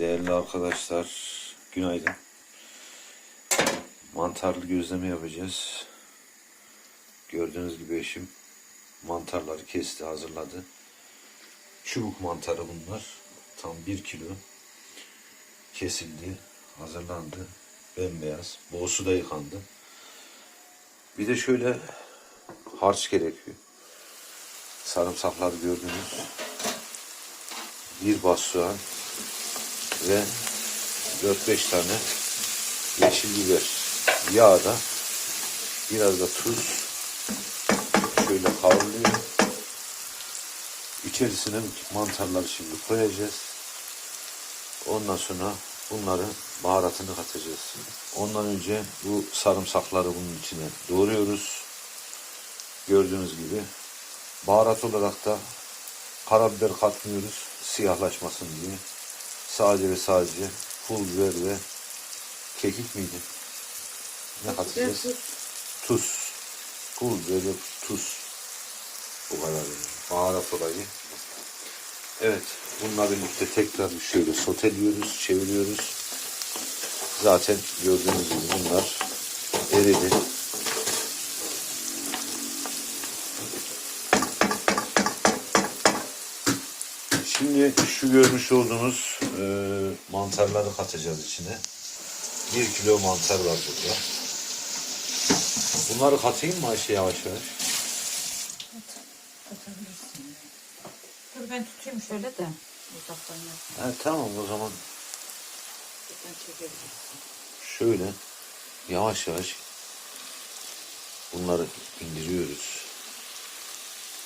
Değerli arkadaşlar, günaydın. Mantarlı gözleme yapacağız. Gördüğünüz gibi eşim mantarları kesti, hazırladı. Çubuk mantarı bunlar. Tam bir kilo. Kesildi, hazırlandı. Bembeyaz. Bol suda yıkandı. Bir de şöyle harç gerekiyor. Sarımsakları gördünüz. Bir bas soğan ve 4-5 tane yeşil biber yağda biraz da tuz şöyle kavruluyor. İçerisine mantarları şimdi koyacağız. Ondan sonra bunları baharatını katacağız. Ondan önce bu sarımsakları bunun içine doğruyoruz. Gördüğünüz gibi baharat olarak da karabiber katmıyoruz siyahlaşmasın diye. Sadece ve sadece pul biber ve kekik miydi? Ne katacağız? Tuz. Pul biber ve tuz. Bu kadar. Baharat olayı. Evet. Bununla birlikte tekrar şöyle soteliyoruz, çeviriyoruz. Zaten gördüğünüz gibi bunlar eridi. Şimdi şu görmüş olduğunuz e, mantarları katacağız içine. Bir kilo mantar var burada. Bunları katayım mı Ayşe yavaş yavaş? Atabilirsin. Dur ben tutayım şöyle de uzaktan yap. Ha, tamam o zaman şöyle yavaş yavaş bunları indiriyoruz.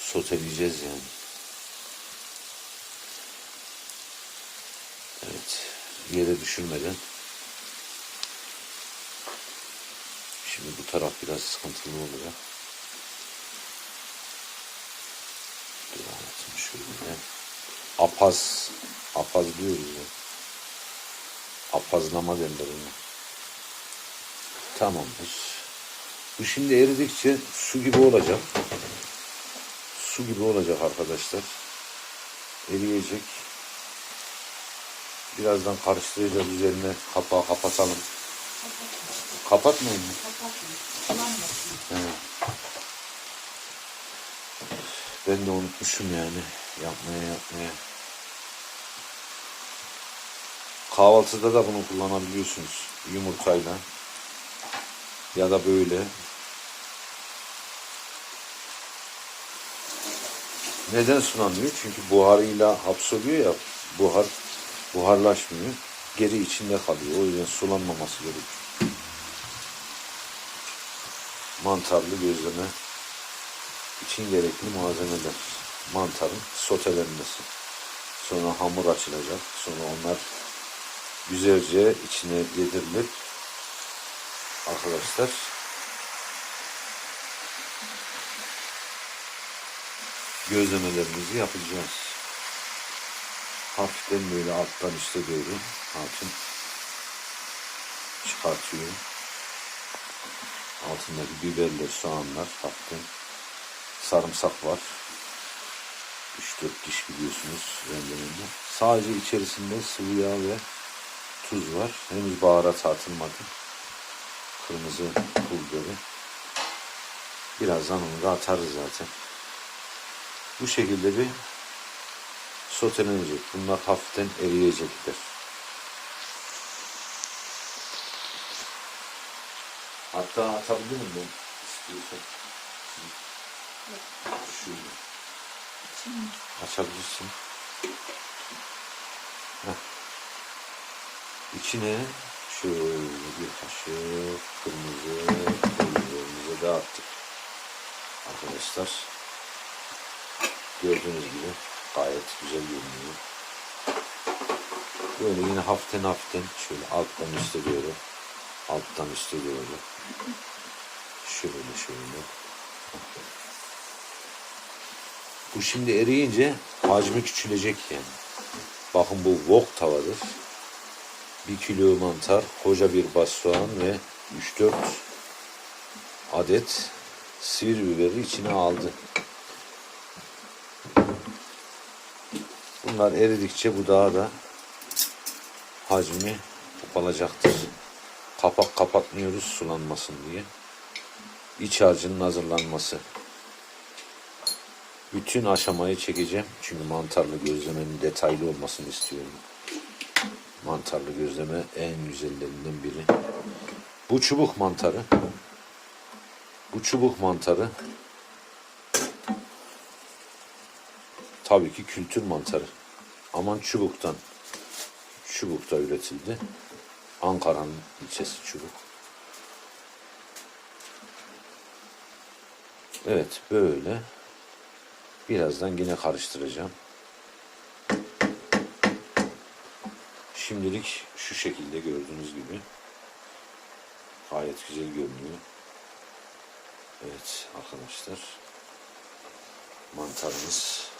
Soteleyeceğiz yani. Evet. Yere düşürmeden. Şimdi bu taraf biraz sıkıntılı olacak. Dur hayatım şöyle. Apaz. Apaz diyoruz ya. Apazlama derler ona. Tamamdır. Bu şimdi eridikçe su gibi olacak. Su gibi olacak arkadaşlar. Eriyecek. Birazdan karıştıracağız üzerine kapağı kapatalım. Kapatmayın mı? Ben de unutmuşum yani yapmaya yapmaya. Kahvaltıda da bunu kullanabiliyorsunuz yumurtayla ya da böyle. Neden sulanmıyor? Çünkü buharıyla hapsoluyor ya buhar buharlaşmıyor. Geri içinde kalıyor. O yüzden sulanmaması gerekiyor. Mantarlı gözleme için gerekli malzemeler. Mantarın sotelenmesi. Sonra hamur açılacak. Sonra onlar güzelce içine yedirilip arkadaşlar gözlemelerimizi yapacağız. Hafiften böyle alttan üste doğru hatun çıkartıyor. Altındaki biberler, soğanlar hafiften sarımsak var. 3-4 diş biliyorsunuz rendelerinde. Sadece içerisinde sıvı yağ ve tuz var. Henüz baharat atılmadı. Kırmızı pul biberi. Birazdan onu da atarız zaten. Bu şekilde bir sotelenecek. Bunlar hafiften eriyecekler. Hatta atabilirim ben istiyorsan. Şöyle. Açabilirsin. Heh. İçine şöyle bir kaşık kırmızı pul dağıttık. Arkadaşlar gördüğünüz gibi gayet güzel görünüyor. Böyle yine hafiften hafiften şöyle alttan üste doğru alttan üste doğru şöyle şöyle bu şimdi eriyince hacmi küçülecek yani. Bakın bu wok tavadır. Bir kilo mantar, koca bir bas soğan ve 3-4 adet sivri biberi içine aldı. Bunlar eridikçe bu daha da hacmi ufalacaktır. Kapak kapatmıyoruz sulanmasın diye. İç harcının hazırlanması. Bütün aşamayı çekeceğim. Çünkü mantarlı gözlemenin detaylı olmasını istiyorum. Mantarlı gözleme en güzellerinden biri. Bu çubuk mantarı. Bu çubuk mantarı tabii ki kültür mantarı. Aman çubuktan. Çubukta üretildi. Ankara'nın ilçesi Çubuk. Evet böyle. Birazdan yine karıştıracağım. Şimdilik şu şekilde gördüğünüz gibi. Gayet güzel görünüyor. Evet arkadaşlar. Mantarımız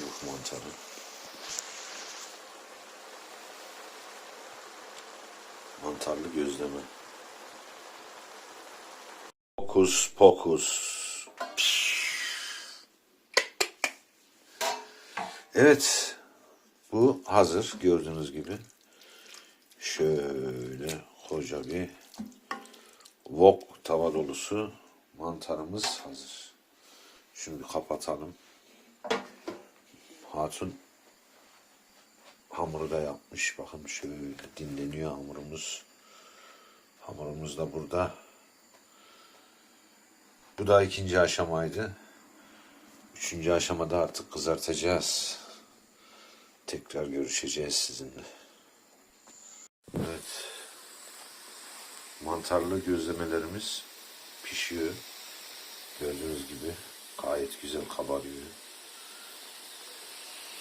çubuk mantarı. Mantarlı gözleme. Fokus pokus. Evet. Bu hazır gördüğünüz gibi. Şöyle koca bir wok tava dolusu mantarımız hazır. Şunu bir kapatalım. Hatun hamuru da yapmış. Bakın şöyle dinleniyor hamurumuz. Hamurumuz da burada. Bu da ikinci aşamaydı. Üçüncü aşamada artık kızartacağız. Tekrar görüşeceğiz sizinle. Evet. Mantarlı gözlemelerimiz pişiyor. Gördüğünüz gibi gayet güzel kabarıyor.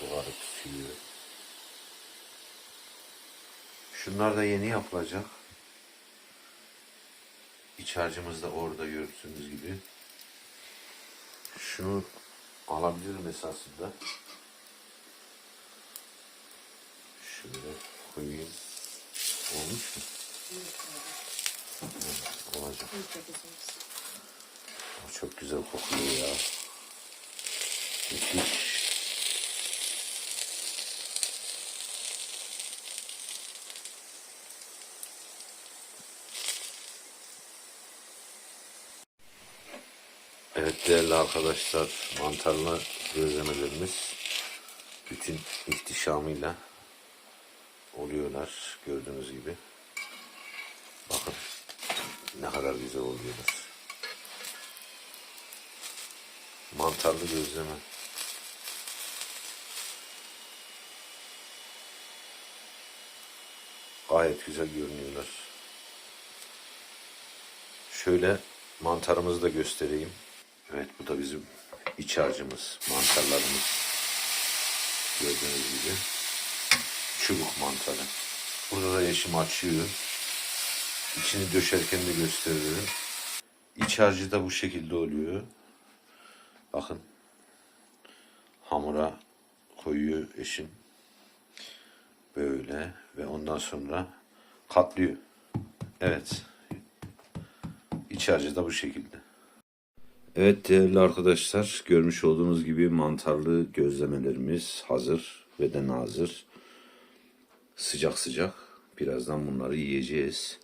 Buharı tutuyor. Şunlar da yeni yapılacak. İç harcımız da orada gördüğünüz gibi. Şunu alabilirim esasında. Şöyle koyayım. Olmuş mu? Evet, olacak. O çok güzel kokuyor ya. Değerli arkadaşlar mantarlı gözlemelerimiz bütün ihtişamıyla oluyorlar gördüğünüz gibi. Bakın ne kadar güzel oluyorlar. Mantarlı gözleme. Gayet güzel görünüyorlar. Şöyle mantarımızı da göstereyim. Evet bu da bizim iç harcımız, mantarlarımız. Gördüğünüz gibi. Çubuk mantarı. Burada da eşim açıyor. İçini döşerken de gösteririm. İç harcı da bu şekilde oluyor. Bakın. Hamura koyuyor eşim. Böyle ve ondan sonra katlıyor. Evet. İç harcı da bu şekilde. Evet değerli arkadaşlar görmüş olduğunuz gibi mantarlı gözlemelerimiz hazır ve de nazır. Sıcak sıcak. Birazdan bunları yiyeceğiz.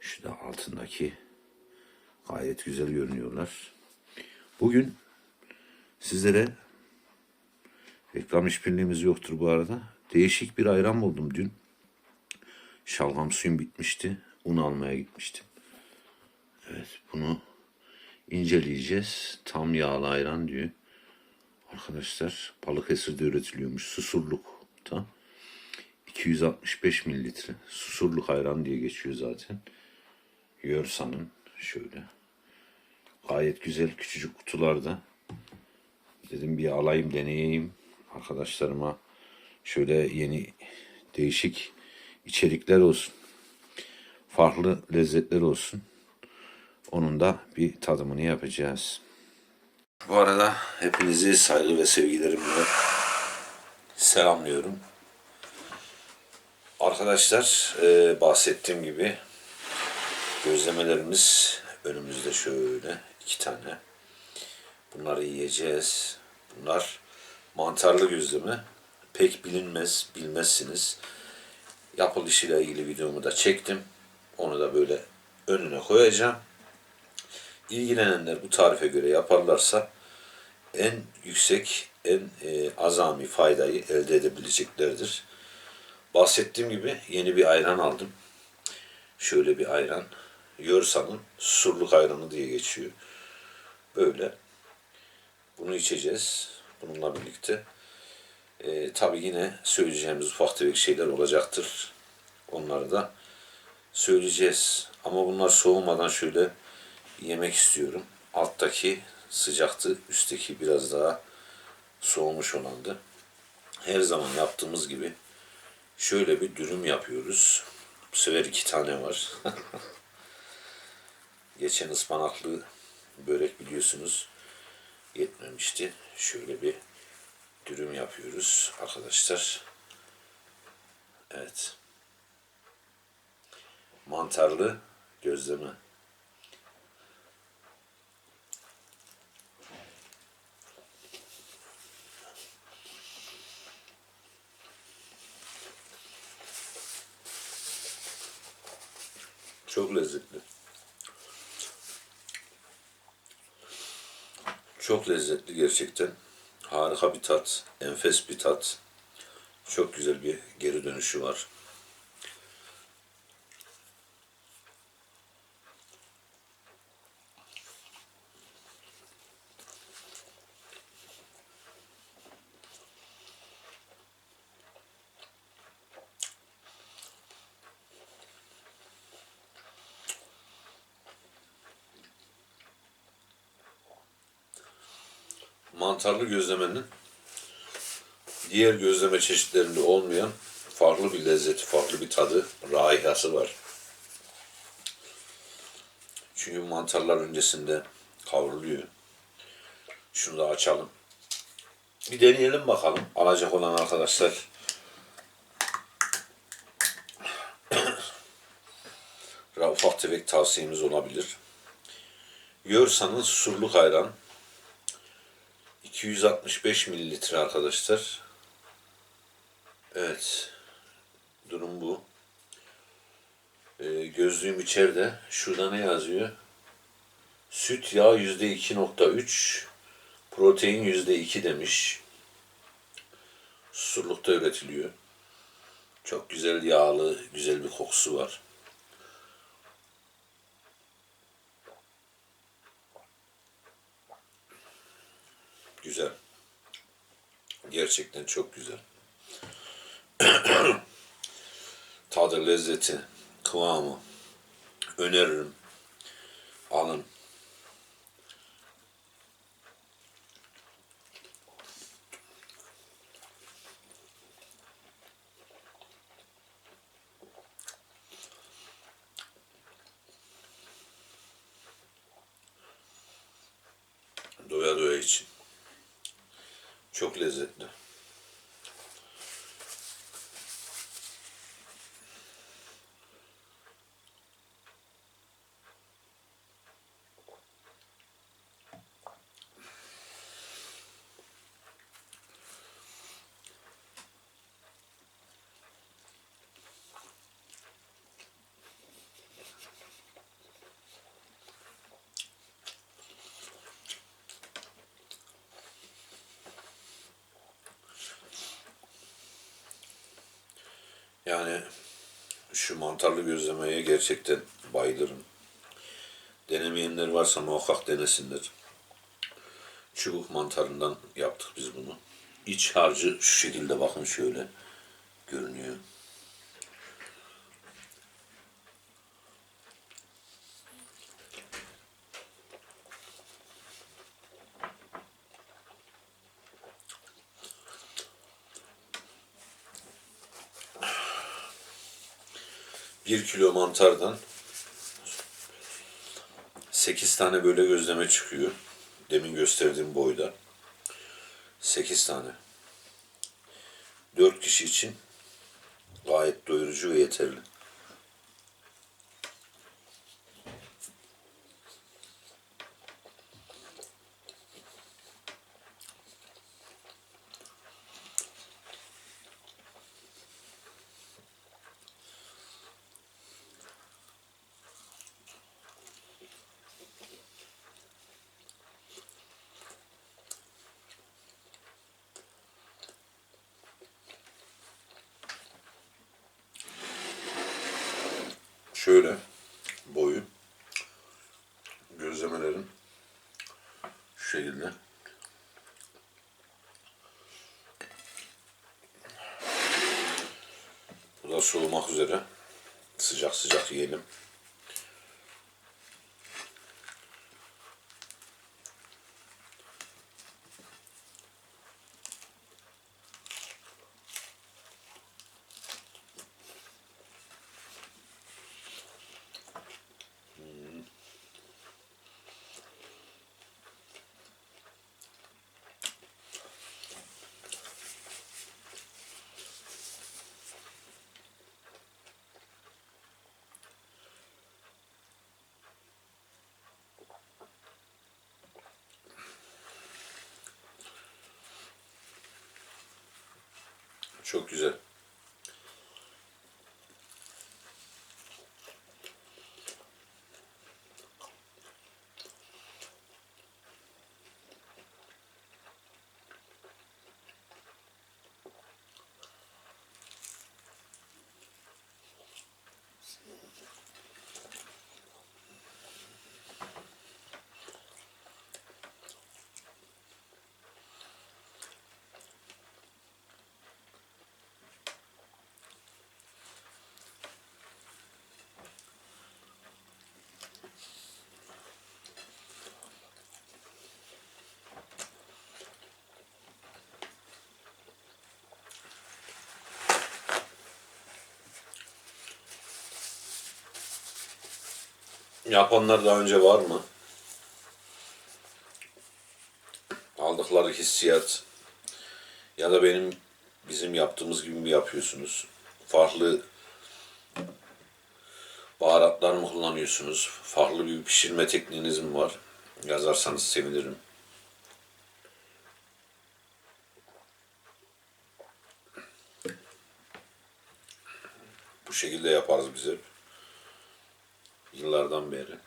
Şu da altındaki gayet güzel görünüyorlar. Bugün sizlere reklam işbirliğimiz yoktur bu arada. Değişik bir ayran buldum dün. Şalgam suyum bitmişti. Un almaya gitmiştim. Evet bunu inceleyeceğiz. Tam yağlı ayran diyor. Arkadaşlar Balıkesir'de üretiliyormuş. Susurluk. Tam 265 mililitre. Susurluk ayran diye geçiyor zaten. Yorsan'ın şöyle. Gayet güzel küçücük kutularda. Dedim bir alayım deneyeyim. Arkadaşlarıma şöyle yeni değişik içerikler olsun. Farklı lezzetler olsun. Onun da bir tadımını yapacağız. Bu arada hepinizi saygı ve sevgilerimle selamlıyorum. Arkadaşlar e, bahsettiğim gibi gözlemelerimiz önümüzde şöyle iki tane. Bunları yiyeceğiz. Bunlar mantarlı gözleme. Pek bilinmez, bilmezsiniz. Yapılışıyla ilgili videomu da çektim. Onu da böyle önüne koyacağım. İlgilenenler bu tarife göre yaparlarsa en yüksek, en e, azami faydayı elde edebileceklerdir. Bahsettiğim gibi yeni bir ayran aldım. Şöyle bir ayran. Yorsa'nın surluk ayranı diye geçiyor. Böyle. Bunu içeceğiz. Bununla birlikte. E, tabii yine söyleyeceğimiz ufak tefek şeyler olacaktır. Onları da söyleyeceğiz. Ama bunlar soğumadan şöyle yemek istiyorum. Alttaki sıcaktı, üstteki biraz daha soğumuş olandı. Her zaman yaptığımız gibi şöyle bir dürüm yapıyoruz. Bu sefer iki tane var. Geçen ıspanaklı börek biliyorsunuz yetmemişti. Şöyle bir dürüm yapıyoruz arkadaşlar. Evet. Mantarlı gözleme. Çok lezzetli. Çok lezzetli gerçekten. Harika bir tat, enfes bir tat. Çok güzel bir geri dönüşü var. Mantarlı gözlemenin diğer gözleme çeşitlerinde olmayan farklı bir lezzeti, farklı bir tadı, raihası var. Çünkü mantarlar öncesinde kavruluyor. Şunu da açalım. Bir deneyelim bakalım. Alacak olan arkadaşlar. ufak tefek tavsiyemiz olabilir. Yorsa'nın surluk ayran 265 mililitre arkadaşlar. Evet. Durum bu. Ee, gözlüğüm içeride. Şurada ne yazıyor? Süt yağ %2.3 protein %2 demiş. Susurlukta üretiliyor. Çok güzel yağlı, güzel bir kokusu var. Güzel. Gerçekten çok güzel. Tadı, lezzeti, kıvamı öneririm. Alın. Çok lezzetli. Yani şu mantarlı gözlemeye gerçekten bayılırım. Denemeyenler varsa muhakkak denesinler. Çubuk mantarından yaptık biz bunu. İç harcı şu şekilde bakın şöyle görünüyor. Bir kilo mantardan 8 tane böyle gözleme çıkıyor. Demin gösterdiğim boyda. 8 tane. 4 kişi için gayet doyurucu ve yeterli. Şöyle boyu gözlemelerin şu şekilde. Bu da soğumak üzere. Sıcak sıcak yiyelim. Çok güzel. Yapanlar daha önce var mı? Aldıkları hissiyat ya da benim bizim yaptığımız gibi mi yapıyorsunuz? Farklı baharatlar mı kullanıyorsunuz? Farklı bir pişirme tekniğiniz mi var? Yazarsanız sevinirim. Bu şekilde yaparız biz hep. Yıllardan beri.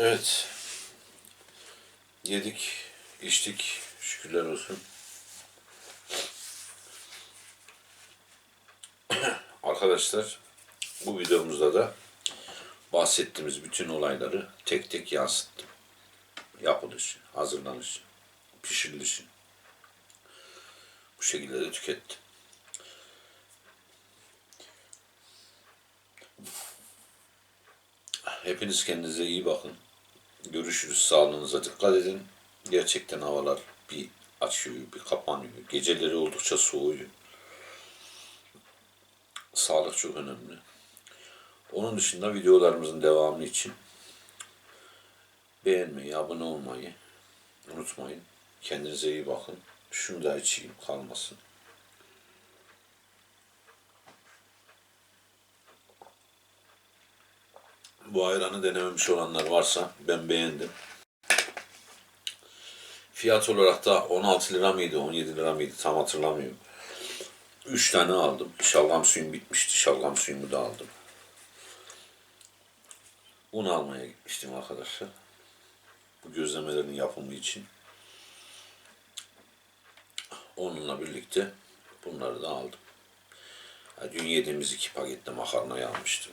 Evet. Yedik, içtik. Şükürler olsun. Arkadaşlar bu videomuzda da bahsettiğimiz bütün olayları tek tek yansıttım. Yapılışı, hazırlanışı, pişirilişi. Bu şekilde de tükettim. Hepiniz kendinize iyi bakın. Görüşürüz. Sağlığınıza dikkat edin. Gerçekten havalar bir açıyor, bir kapanıyor. Geceleri oldukça soğuyor. Sağlık çok önemli. Onun dışında videolarımızın devamı için beğenmeyi, abone olmayı unutmayın. Kendinize iyi bakın. Şunu da içeyim kalmasın. Bu ayranı denememiş olanlar varsa ben beğendim. Fiyat olarak da 16 lira mıydı, 17 lira mıydı tam hatırlamıyorum. 3 tane aldım. Şalgam suyum bitmişti. Şalgam suyumu da aldım. Un almaya gitmiştim arkadaşlar. Bu gözlemelerin yapımı için. Onunla birlikte bunları da aldım. Dün yediğimiz iki pakette makarnayı almıştım.